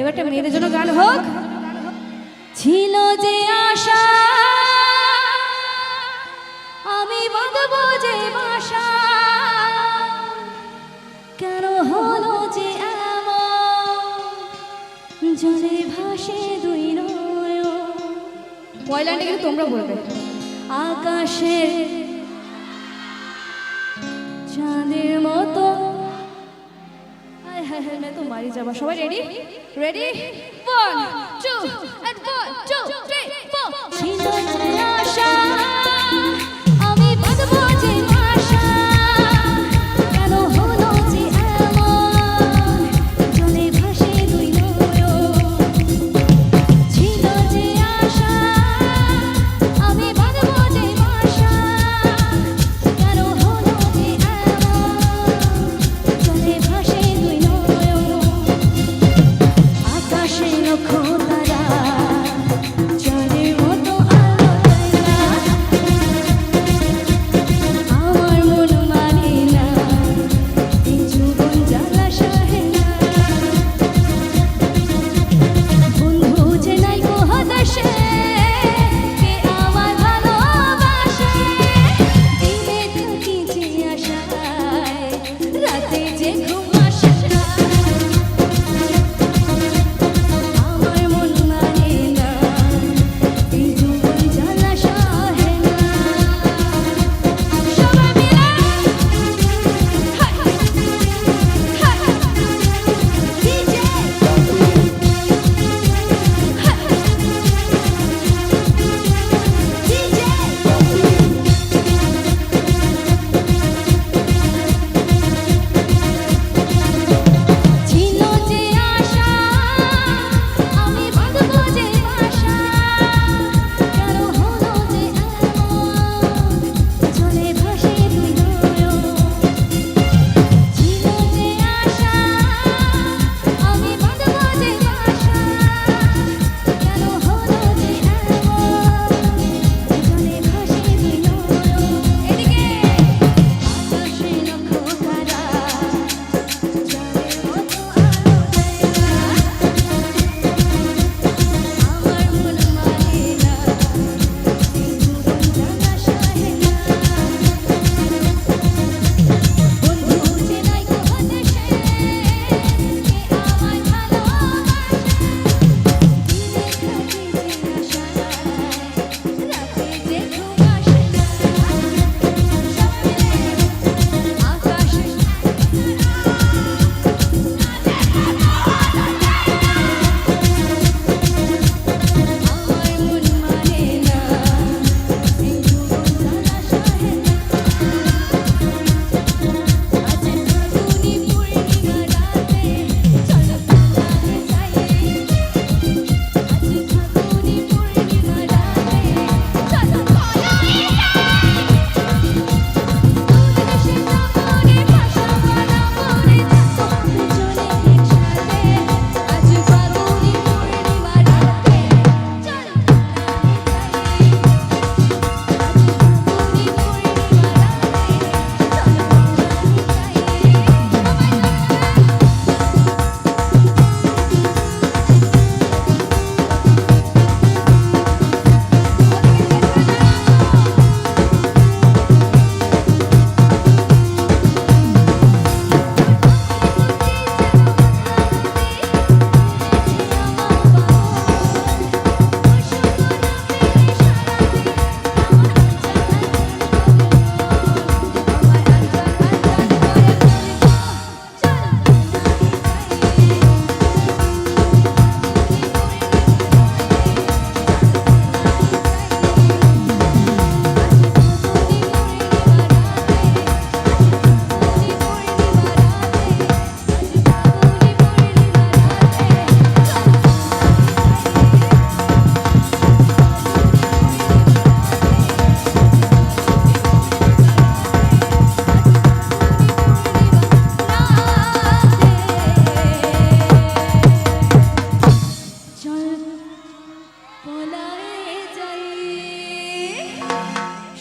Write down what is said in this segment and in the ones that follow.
এবারটা মেয়েদের জন্য গান হোক। ছিল যে আশা, আমি বলব যে ভাষা কেন হলো যে জলে ভাসে দুই নয় কিন্তু তোমরা বলবে। আকাশে চাঁদের মো হ্যাঁ হ্যাঁ হ্যাঁ তো মারি যাবা। সবাই ready ready one two and four two three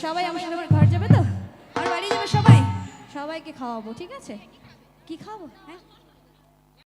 সবাই আমার সবার ঘর যাবে তো? আমার বাড়ি যাবে সবাই? সবাইকে খাওয়াবো, ঠিক আছে? কি খাওয়াবো? হ্যাঁ?